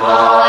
Lord.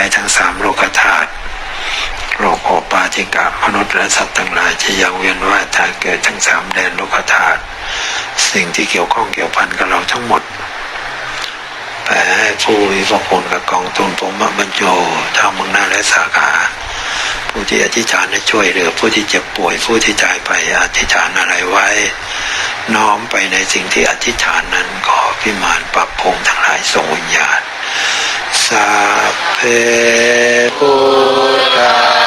ไปทั้งสามโลกธาตุโลกโอปาจิกะมนุษย์และสัตว์ทั้งหลายจะยังเวียนว่ายตายเกิดทั้งสามแดนโลกธาตุสิ่งที่เกี่ยวข้องเกี่ยวพันกับเราทั้งหมดแผ่ให้ผู้มีพระคุณกับกองทุนผมบรรโจทางเมืองหน้าและสาขาผู้ที่อธิษฐานให้ช่วยเหลือผู้ที่เจ็บป่วยผู้ที่ตายไปอธิษฐานอะไรไว้ น้อมไปในสิ่งที่อธิษฐานนั้นขอพิมานปรับพงทั้งหลายส่งวิญญาณสัพ เพพุทธา